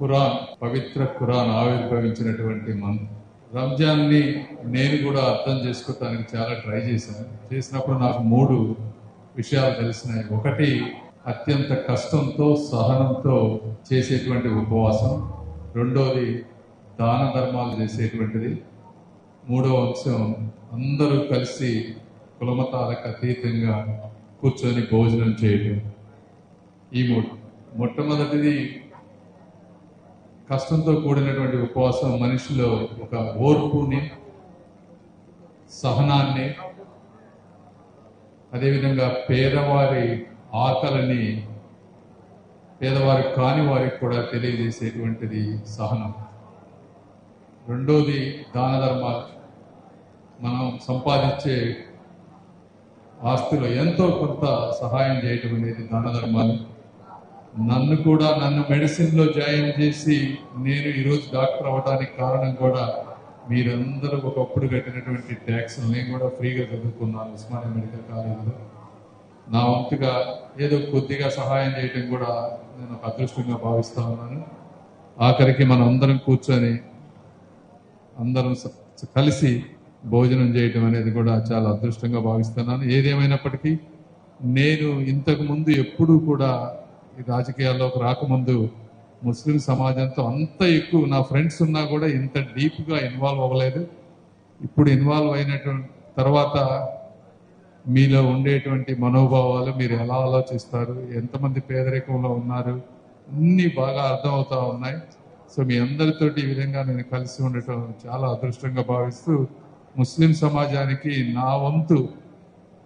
ఖురాన్ పవిత్ర ఖురాన్ ఆవిర్భవించినటువంటి మంత్ రంజాన్ని నేను కూడా అర్థం చేసుకోవటానికి చాలా ట్రై చేశాను. చేసినప్పుడు నాకు మూడు విషయాలు తెలిసినాయి. ఒకటి అత్యంత కష్టంతో సహనంతో చేసేటువంటి ఉపవాసం. రెండోది దాన ధర్మాలు చేసేటువంటిది. మూడవ అంశం అందరూ కలిసి కులమతాలకు అతీతంగా కూర్చొని భోజనం చేయటం. ఈ మూడు మొట్టమొదటిది కష్టంతో కూడినటువంటి ఉపవాసం మనిషిలో ఒక ఓర్పుని సహనాన్ని అదేవిధంగా పేదవారి ఆకలిని పేదవారి కాని వారికి కూడా తెలియజేసేటువంటిది సహనం. రెండోది దాన ధర్మాలు. మనం సంపాదించే ఆస్తిలో ఎంతో కొంత సహాయం చేయటం అనేది దాన ధర్మాలు. నన్ను కూడా నన్ను మెడిసిన్లో జాయిన్ చేసి నేను ఈరోజు డాక్టర్ అవ్వడానికి కారణం కూడా మీరందరూ ఒకప్పుడు కట్టినటువంటి ట్యాక్స్ నేను కూడా ఫ్రీగా చదువుకున్నాను ఉస్మానియా మెడికల్ కాలేజీలో. నా వంతుగా ఏదో కొద్దిగా సహాయం చేయటం కూడా నేను ఒక అదృష్టంగా భావిస్తా ఉన్నాను. ఆఖరికి మనం అందరం కూర్చొని అందరం కలిసి భోజనం చేయటం అనేది కూడా చాలా అదృష్టంగా భావిస్తున్నాను. ఏదేమైనప్పటికీ నేను ఇంతకు ముందు ఎప్పుడూ కూడా ఈ రాజకీయాల్లోకి రాకముందు ముస్లిం సమాజంతో అంత ఎక్కువ నా ఫ్రెండ్స్ ఉన్నా కూడా ఇంత డీప్గా ఇన్వాల్వ్ అవ్వలేదు. ఇప్పుడు ఇన్వాల్వ్ అయినటువంటి తర్వాత మీలో ఉండేటువంటి మనోభావాలు మీరు ఎలా ఆలోచిస్తారు? ఎంతమంది పేదరికంలో ఉన్నారు? అన్నీ బాగా అర్థమవుతా ఉన్నాయి. సో మీ అందరితోటి ఈ విధంగా నేను కలిసి ఉండటం చాలా అదృష్టంగా భావిస్తూ ముస్లిం సమాజానికి నా వంతు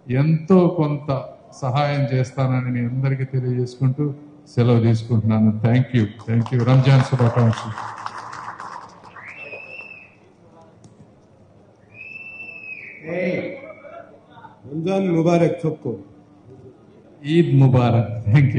ఎంతో కొంత సహాయం చేస్తానని మీ అందరికీ తెలియజేసుకుంటూ సెలవు తీసుకుంటున్నాను. Thank you thank you Ramzan శుభాకాంక్షలు. రంజాన్ ముబారక్ सबको ఈద్ ముబారక్. थैंक